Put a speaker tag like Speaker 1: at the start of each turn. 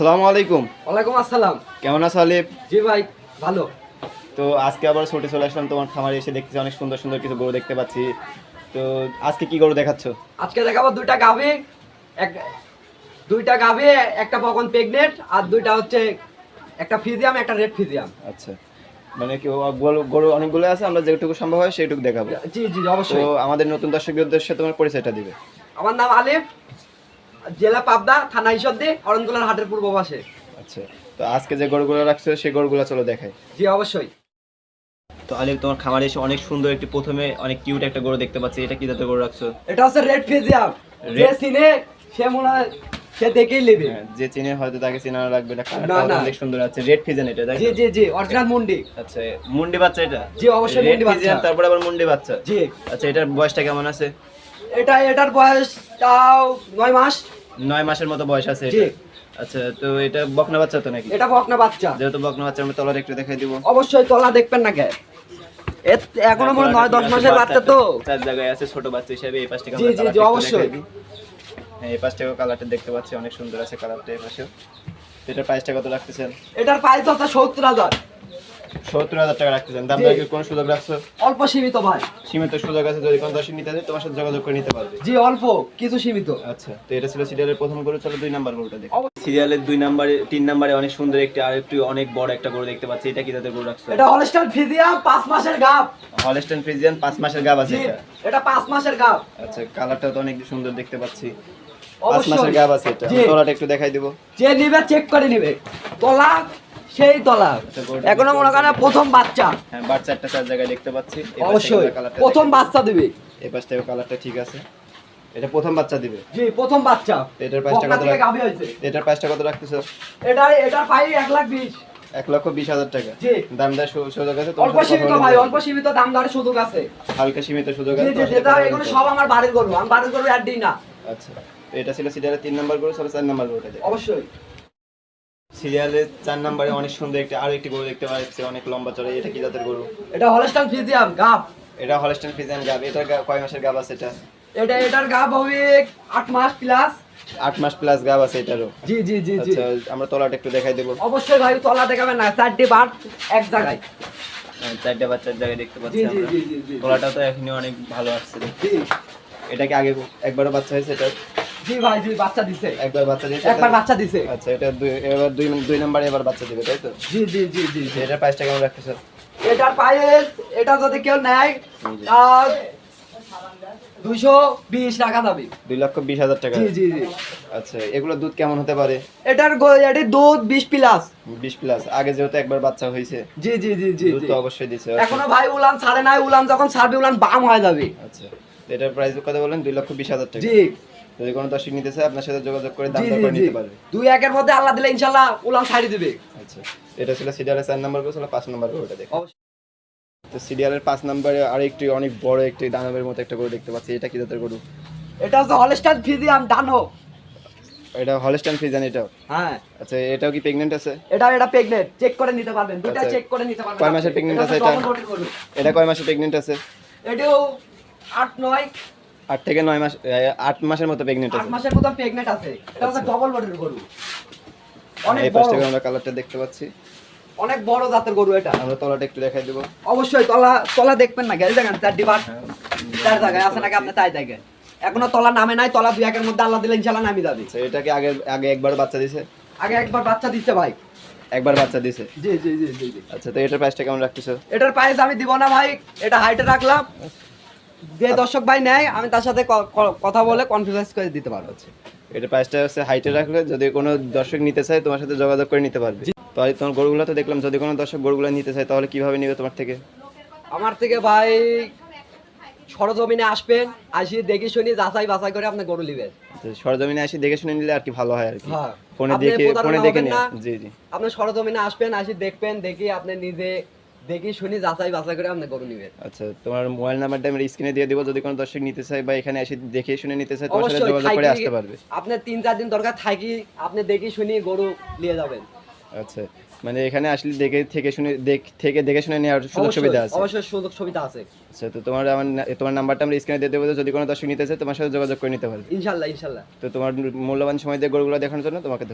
Speaker 1: আসসালামু আলাইকুম।
Speaker 2: ওয়ালাইকুম আসসালাম।
Speaker 1: কেমন আছো আলিফ?
Speaker 2: জি ভাই ভালো।
Speaker 1: তো আজকে আবার ছুটে চলে আসলাম তোমার খামারে এসে দেখতেছি অনেক সুন্দর সুন্দর কিছু গরু দেখতে পাচ্ছি। তো আজকে কি গরু দেখাচ্ছ?
Speaker 2: আজকে দেখাবো দুইটা গাভি এক দুইটা গাভি একটা বকন প্রেগনেন্ট আর দুইটা হচ্ছে একটা ফিজিয়াম একটা রেড ফিজিয়াম।
Speaker 1: আচ্ছা। মানে কি গরু অনেকগুলো আছে আমরা যেটুকু সম্ভব হয় সেইটুকু দেখাবো।
Speaker 2: জি জি অবশ্যই।
Speaker 1: তো আমাদের নতুন দর্শকদের উদ্দেশ্যে তোমার পরিচয়টা দিবে।
Speaker 2: আমার নাম আলিফ জেলা পাবদা থানা ঈশ্বরদী অরণকুলার হাটের পূর্ব পাশে।
Speaker 1: আচ্ছা তো আজকে যে গরুগুলো রাখছো সেই গরুগুলো চলো দেখাই।
Speaker 2: জি অবশ্যই।
Speaker 1: তো আলিফ তোমার খামারে এসে অনেক সুন্দর একটি প্রথমে অনেক কিউট একটা গরু দেখতে পাচ্ছি। এটা কি জাতের গরু রাখছো?
Speaker 2: এটা হচ্ছে রেড ফিজিয়াম যে সিনে সে মনে হয় সে দেখেই নেবে।
Speaker 1: হ্যাঁ, যে চিনে হয়তো তাকে চিনানো লাগবে না
Speaker 2: না,
Speaker 1: অনেক সুন্দর আছে। রেড ফিজেন এটা
Speaker 2: জি জি জি অরিজিনাল মুন্ডি।
Speaker 1: আচ্ছা মুন্ডি বাচ্চা এটা?
Speaker 2: জি অবশ্যই মুন্ডি বাচ্চা।
Speaker 1: তারপরে আবার মুন্ডি বাচ্চা।
Speaker 2: জি।
Speaker 1: আচ্ছা এটার বয়সটা কেমন আছে?
Speaker 2: এটা এটার বয়স তাও নয় মাস।
Speaker 1: নয় মাসের মতো বয়স আছে এটা। আচ্ছা তো এটা বকনা বাচ্চা তো নাকি?
Speaker 2: এটা বকনা বাচ্চা।
Speaker 1: যেহেতু বকনা বাচ্চা আমরা তলার একটু দেখাই দিব।
Speaker 2: অবশ্যই তলা দেখবেন না কে? এখনও মনে নয় দশ মাসের বাচ্চা তো।
Speaker 1: চার জায়গায় আছে ছোট বাচ্চা হিসেবে এই পাশ থেকে
Speaker 2: জি, জি, জি, অবশ্যই।
Speaker 1: হ্যাঁ এই কালারটা দেখতে পাচ্ছি অনেক সুন্দর আছে কালারটা এই পাশেও। এটার প্রাইসটা কত রাখতেছেন?
Speaker 2: এটার প্রাইস হচ্ছে সত্তর হাজার।
Speaker 1: সত্তর হাজার টাকা রাখতেছেন। দাম
Speaker 2: জি।
Speaker 1: কি কোনো সুযোগ রাখছো
Speaker 2: অল্প সীমিত ভাই।
Speaker 1: সীমিত সুযোগ আছে যদি কোনো দর্শক নিতে তোমার সাথে যোগাযোগ করে নিতে পারবে।
Speaker 2: জি অল্প কিছু সীমিত।
Speaker 1: আচ্ছা তো এটা ছিল সিরিয়ালের প্রথম গরু চলো দুই নাম্বার গরুটা দেখো। সিরিয়ালের দুই নাম্বারে তিন নাম্বারে অনেক সুন্দর একটি আর একটু অনেক বড় একটা গরু দেখতে পাচ্ছি। এটা কি জাতের গরু রাখছো?
Speaker 2: এটা হলস্টাইন ফিজিয়াম পাঁচ মাসের গাব।
Speaker 1: হলস্টেন ফ্রিজিয়ান পাঁচ মাসের গাব আছে এটা?
Speaker 2: এটা পাঁচ মাসের গাব।
Speaker 1: আচ্ছা কালারটা তো অনেক সুন্দর দেখতে পাচ্ছি। পাঁচ মাসের গাব আছে এটা। তোলাটা একটু দেখাই দিব।
Speaker 2: যে নিবে চেক করে নিবে। তলা সেই তলা
Speaker 1: এখনও
Speaker 2: মনে করেন প্রথম বাচ্চা।
Speaker 1: হ্যাঁ বাচ্চা একটা চার জায়গায় দেখতে পাচ্ছি।
Speaker 2: অবশ্যই প্রথম বাচ্চা দিবে।
Speaker 1: এই পাশ থেকে কালারটা ঠিক আছে। এটা প্রথম বাচ্চা দিবে।
Speaker 2: জি প্রথম বাচ্চা।
Speaker 1: এটার প্রাইসটা কত এটার প্রাইসটা কত রাখতেছো
Speaker 2: এটা এটা পাই এক লাখ বিশ।
Speaker 1: এক লক্ষ বিশ হাজার টাকা।
Speaker 2: জি।
Speaker 1: দাম দর সুযোগ আছে
Speaker 2: অল্প সীমিত ভাই অল্প সীমিত দাম দরের সুযোগ আছে।
Speaker 1: হালকা সীমিত সুযোগ আছে
Speaker 2: জি
Speaker 1: সাথে
Speaker 2: যেটা এগুলো সব আমার বাড়ির গরু আমি বাড়ির গরু অ্যাড দিই না।
Speaker 1: আচ্ছা। এটা ছিল সিরিয়ালের তিন নম্বর গরু চলো চার নম্বর গরুটা
Speaker 2: অবশ্যই।
Speaker 1: সিরিয়ালের চার নম্বরে অনেক সুন্দর একটি আরও একটি গরু দেখতে পাচ্ছি অনেক লম্বা চড়ে এটা কি জাতের গরু?
Speaker 2: এটা হলস্টাইন ফিজিয়াম গাব।
Speaker 1: এটা হলস্টেন ফ্রিজিয়ান গাব এটা কয় মাসের গাব আছে এটা?
Speaker 2: এটা এটার গাব হবে আট মাস প্লাস
Speaker 1: আট মাস প্লাস গাব আছে এটারও?
Speaker 2: জি জি জি জি।
Speaker 1: আচ্ছা আমরা তলাটা একটু দেখাই দেবো।
Speaker 2: অবশ্যই ভাই তলা দেখাবেন না চারটি বার এক জায়গায়।
Speaker 1: হ্যাঁ, চারটে বাচ্চার জায়গায় দেখতে পাচ্ছি
Speaker 2: জি জি জি জি জি।
Speaker 1: তলাটাও তো এখনই অনেক ভালো আসছে। এটা কি আগে একবারও বাচ্চা হয়েছে এটা
Speaker 2: জি ভাই জি বাচ্চা দিছে।
Speaker 1: একবার বাচ্চা দিয়েছে
Speaker 2: একবার বাচ্চা দিছে।
Speaker 1: আচ্ছা এটা দুই এবার দুই দুই নম্বরে এবার বাচ্চা দিবে তাই তো?
Speaker 2: জি জি জি জি জি।
Speaker 1: এটার প্রাইসটা কেমন রাখতেছে
Speaker 2: এটার পায়েস এটা যদি কেউ নেয়
Speaker 1: জি।
Speaker 2: তার বিশ টাকা যাবে
Speaker 1: দুই লক্ষ বিশ হাজার টাকা?
Speaker 2: জি জি জি।
Speaker 1: আচ্ছা এগুলো দুধ কেমন হতে পারে?
Speaker 2: এটার দুধ বিশ প্লাস
Speaker 1: বিশ প্লাস আগে যেহেতু একবার বাচ্চা হয়েছে
Speaker 2: জি জি জি জি
Speaker 1: দুধ তো অবশ্যই দিছে
Speaker 2: এখনও ভাই উলান ছাড়ে নাই উলান যখন ছাড়বে উলান বাম হয়ে যাবে।
Speaker 1: আচ্ছা এটার প্রাইস কত বলেন দুই লক্ষ বিশ হাজার টাকা।
Speaker 2: জি।
Speaker 1: যদি কোনো দর্শক নিতে চায় আপনার সাথে যোগাযোগ করে দাম দর করে নিতে পারবে।
Speaker 2: দুই একের মধ্যে আল্লাহ দিলে ইনশাল্লাহ উলান ছাড়ি দিবে।
Speaker 1: আচ্ছা এটা ছিল সিরিয়ালের চার নাম্বার ছিল পাঁচ নাম্বার গরুটা দেখো। তো সিরিয়ালের পাঁচ নাম্বারে আর একটি অনেক বড় একটি দানবের মতো একটা গরু দেখতে পাচ্ছি। এটা কি জাতের গরু?
Speaker 2: এটা হচ্ছে হলস্টাইন ফিজিয়াম ডানো
Speaker 1: এটা হলস্টাইন ফ্রিজান এটাও?
Speaker 2: হ্যাঁ।
Speaker 1: আচ্ছা এটাও কি প্রেগনেন্ট আছে?
Speaker 2: এটা এটা প্রেগনেন্ট চেক করে নিতে পারবেন।
Speaker 1: আচ্ছা।
Speaker 2: চেক করে নিতে পারবেন।
Speaker 1: কয় মাসের pregnant আছে এটা? এটা কয় মাসে প্রেগনেন্ট আছে?
Speaker 2: এটাও আট নয়।
Speaker 1: আট থেকে নয় মাস আট মাসের মতো প্রেগনেন্ট
Speaker 2: আট
Speaker 1: আছে।
Speaker 2: মাসের মতো প্রেগনেন্ট আছে।
Speaker 1: আচ্ছা।
Speaker 2: ডবল বডির গরু। অনেক
Speaker 1: এই
Speaker 2: বড়।
Speaker 1: থেকে আমরা কালারটা দেখতে পাচ্ছি।
Speaker 2: অনেক বড় জাতের গরু এটা।
Speaker 1: আমরা তলাটা একটু দেখাই দেবো।
Speaker 2: অবশ্যই তলা তলা দেখবেন না গেল দেখেন চারটি বার চার জায়গায় আছে নাকি আপনি তাই দেখেন। এখনও তলা নামে নাই তলা দুই একের মধ্যে আল্লাহ দিলে ইনশাল্লাহ নামি যাবে।
Speaker 1: আচ্ছা এটা কি আগে আগে একবার বাচ্চা দিছে?
Speaker 2: আগে একবার বাচ্চা দিচ্ছে ভাই।
Speaker 1: একবার বাচ্চা দিছে?
Speaker 2: জি জি জি জি জি।
Speaker 1: আচ্ছা তো এটার প্রাইসটা কেমন রাখতেছো?
Speaker 2: এটার প্রাইস আমি দিব না ভাই এটা হাইটে রাখলাম। যে দর্শক ভাই নেয় আমি তার সাথে কথা বলে কনফিডেন্স করে দিতে পারব।
Speaker 1: এটা প্রাইসটা হচ্ছে হাইটে রাখলে যদি কোনো দর্শক নিতে চায় তোমার সাথে যোগাযোগ করে নিতে পারবে। তাহলে তোমার গরুগুলো তো দেখলাম যদি কোনো দর্শক গরুগুলো নিতে চায় তাহলে কীভাবে নিবে তোমার থেকে?
Speaker 2: আমার থেকে ভাই সরজমিনে আসবেন আসি দেখে শুনি যাচাই বাছাই করে আপনি গরু নিবেন।
Speaker 1: সরজমিনে আসি দেখে শুনে নিলে আর কি ভালো হয় আর কি।
Speaker 2: হ্যাঁ।
Speaker 1: ফোনে দেখে ফোনে দেখে জি জি।
Speaker 2: আপনি সরজমিনে আসবেন আসি দেখবেন দেখি আপনি নিজে দেখি শুনি যাচাই বাছাই করে আপনি গরু নিবেন।
Speaker 1: আচ্ছা তোমার মোবাইল নাম্বারটা আমি স্ক্রিনে দিয়ে দিব যদি কোনো দর্শক নিতে চায় বা এখানে এসে দেখে শুনে নিতে চায় তোমার সাথে যোগাযোগ করে আসতে পারবে।
Speaker 2: আপনি তিন চার দিন দরকার থাকি আপনি দেখি শুনি গরু নিয়ে যাবেন।
Speaker 1: আচ্ছা মানে এখানে আসলে দেখে থেকে শুনে দেখ থেকে দেখে শুনে নেওয়ার সুযোগ সুবিধা আছে।
Speaker 2: অবশ্যই সুযোগ সুবিধা আছে।
Speaker 1: আচ্ছা তো তোমার আমার তোমার নাম্বারটা আমরা স্ক্রিনে দিয়ে দেবো যদি কোনো দর্শক নিতে চায় তোমার সাথে যোগাযোগ করে নিতে পারবে।
Speaker 2: ইনশাল্লাহ ইনশাল্লাহ।
Speaker 1: তো তোমার মূল্যবান সময় দিয়ে গরুগুলো দেখানোর জন্য তোমাকে ধন্যবাদ।